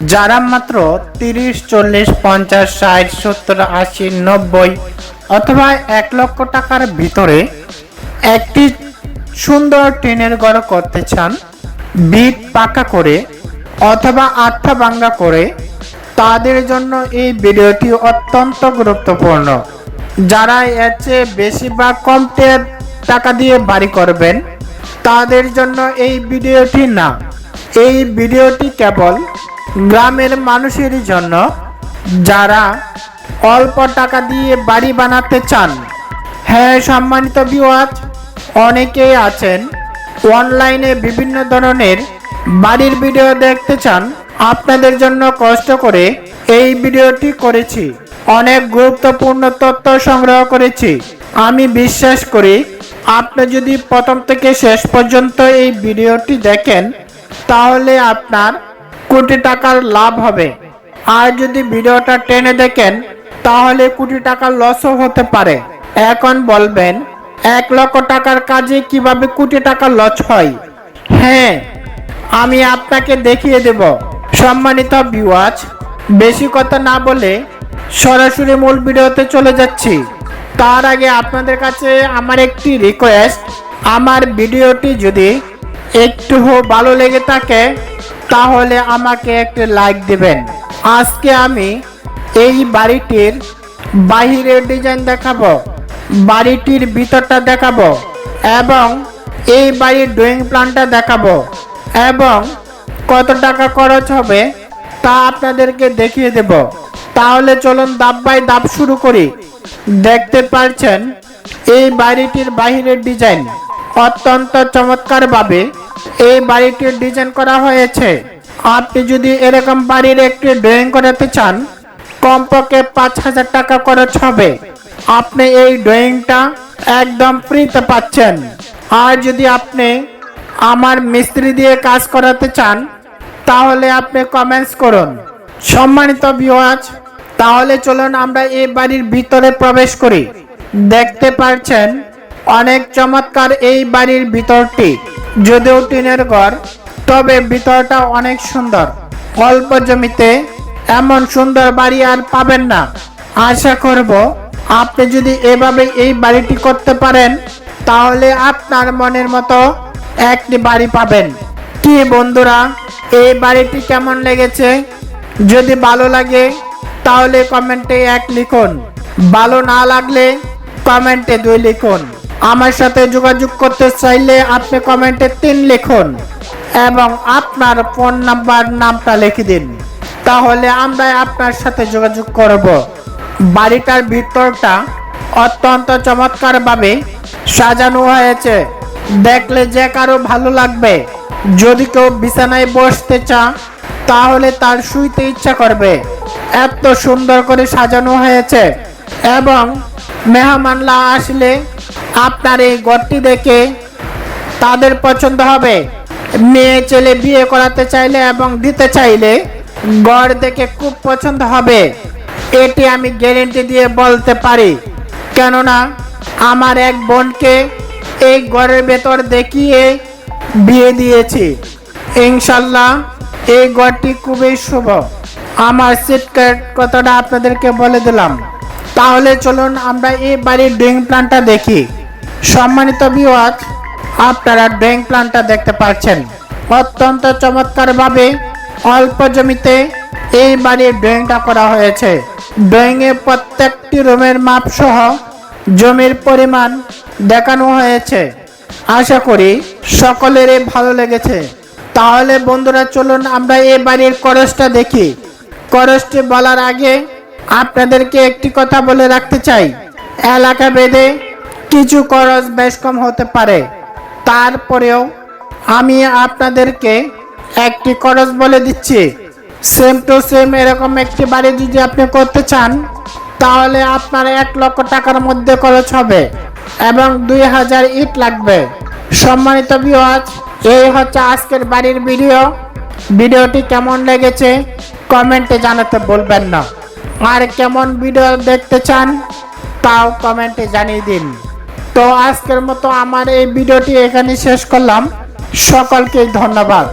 যারা মাত্র তিরিশ, চল্লিশ, পঞ্চাশ, ষাট, সত্তর, আশি, নব্বই অথবা এক লক্ষ টাকার ভিতরে একটি সুন্দর টিনের ঘর করতে চান, বিট পাকা করে অথবা আঠা ভাঙ্গা করে, তাদের জন্য এই ভিডিওটি অত্যন্ত গুরুত্বপূর্ণ। যারা এর চেয়ে বেশি বা কম টাকা দিয়ে বাড়ি করবেন, তাদের জন্য এই ভিডিওটি না। এই ভিডিওটি কেবল গ্রামের মানুষের জন্য যারা অল্প টাকা দিয়ে বাড়ি বানাতে চান। হ্যাঁ সম্মানিত বিওয়াজ অনেকেই আছেন অনলাইনে বিভিন্ন ধরনের বাড়ির ভিডিও দেখতে চান। আপনাদের জন্য কষ্ট করে এই ভিডিওটি করেছি। অনেক গুরুত্বপূর্ণ তথ্য সংগ্রহ করেছি। আমি বিশ্বাস করি, আপনি যদি প্রথম থেকে শেষ পর্যন্ত এই ভিডিওটি দেখেন, তাহলে আপনার কোটি টাকার লাভ হবে। আর যদি ভিডিওটা টেনে দেখেন, তাহলে কোটি টাকার লসও হতে পারে। এখন বলবেন, এক লক্ষ টাকার কাজে কীভাবে কোটি টাকা লস হয়? হ্যাঁ আমি আপনাকে দেখিয়ে দেব। সম্মানিত ভিউয়ার্স বেশি কথা না বলে সরাসরি মূল ভিডিওতে চলে যাচ্ছি। তার আগে আপনাদের কাছে আমার একটি রিকোয়েস্ট আমার ভিডিওটি যদি একটু ভালো লেগে থাকে তাহলে আমাকে একটি লাইক দিবেন। আজকে আমি এই বাড়িটির বাহিরের ডিজাইন দেখাবো, বাড়িটির ভিতরটা দেখাবো এবং এই বাড়ির ড্রয়িং প্ল্যানটা দেখাবো এবং কত টাকা খরচ হবে তা আপনাদেরকে দেখিয়ে দেব। তাহলে চলুন দাব বাই দাব শুরু করি। দেখতে পাচ্ছেন এই বাড়িটির বাহিরের ডিজাইন অত্যন্ত চমৎকারভাবে এই বাড়িটির ডিজাইন করা হয়েছে। আপনি যদি এরকম বাড়ির একটি ড্রয়িং করাতে চান, কমপক্ষে পাঁচ হাজার টাকা খরচ হবে। আপনি এই ড্রয়িংটা একদম ফ্রিতে পাচ্ছেন। আর যদি আপনি আমার মিস্ত্রি দিয়ে কাজ করাতে চান, তাহলে আপনি কমেন্টস করুন। সম্মানিত ভিউয়ার্স তাহলে চলুন আমরা এই বাড়ির ভিতরে প্রবেশ করি। দেখতে পাচ্ছেন অনেক চমৎকার এই বাড়ির ভিতরটি। যদিও টিনের ঘর, তবে ভিতরটা অনেক সুন্দর। অল্প জমিতে এমন সুন্দর বাড়ি আর পাবেন না। আশা করব আপনি যদি এভাবে এই বাড়িটি করতে পারেন, তাহলে আপনার মনের মতো একটি বাড়ি পাবেন। কি বন্ধুরা, এই বাড়িটি কেমন লেগেছে? যদি ভালো লাগে, তাহলে কমেন্টে এক লিখুন। ভালো না লাগলে কমেন্টে দুই লিখুন। আমার সাথে যোগাযোগ করতে চাইলে আপনি কমেন্টে তিন লিখুন এবং আপনার ফোন নাম্বার নামটা লিখে দিন। তাহলে আমরা আপনার সাথে যোগাযোগ করব। বাড়িটার ভিতরটা অত্যন্ত চমৎকারভাবে সাজানো হয়েছে। দেখলে যে কারও ভালো লাগবে। যদি কেউ বিছানায় বসতে চা তাহলে তার শুইতে ইচ্ছা করবে। এত সুন্দর করে সাজানো হয়েছে এবং মেহমানরা আসলে আপনার এই ঘরটি দেখে তাদের পছন্দ হবে। মেয়ে ছেলে বিয়ে করাতে চাইলে এবং দিতে চাইলে গড় দেখে খুব পছন্দ হবে। এটি আমি গ্যারেন্টি দিয়ে বলতে পারি। কেননা, আমার এক বোনকে এই ঘরের ভেতর দেখিয়ে বিয়ে দিয়েছি। ইনশাল্লাহ এই ঘরটি খুবই শুভ। আমার সিটকেট কথাটা আপনাদেরকে বলে দিলাম। তাহলে চলুন আমরা এই বাড়ির ড্রয়িং প্ল্যানটা দেখি। সম্মানিত ভিউয়ার্স আপনারা ড্রয়িং প্ল্যানটা দেখতে পাচ্ছেন। অত্যন্ত চমৎকারভাবে অল্প জমিতে এই বাড়ির ড্রয়িংটা করা হয়েছে। ড্রয়িংয়ে প্রত্যেকটি রুমের মাপ সহ জমির পরিমাণ দেখানো হয়েছে। আশা করি সকলেরই ভালো লেগেছে। তাহলে বন্ধুরা, চলুন আমরা এই বাড়ির করসটা দেখি। করসটি বলার আগে আপনাদেরকে একটি কথা বলে রাখতে চাই। এলাকা বেঁধে কিছু খরচ বেশ কম হতে পারে। তারপরেও আমি আপনাদেরকে একটি খরচ বলে দিচ্ছি। সেম টু সেম এরকম একটি বাড়ি যদি আপনি করতে চান, তাহলে আপনার এক লক্ষ টাকার মধ্যে খরচ হবে এবং দুই হাজার ইট লাগবে। সম্মানিত বিওয়াজ এই হচ্ছে আজকের বাড়ির ভিডিও। ভিডিওটি কেমন লেগেছে কমেন্টে জানাতে বলবেন না। আর কেমন ভিডিও দেখতে চান, তাও কমেন্টে জানিয়ে দিন। তো আজকের মতো আমার এই ভিডিওটি এখানে শেষ করলাম। সকলকে ধন্যবাদ।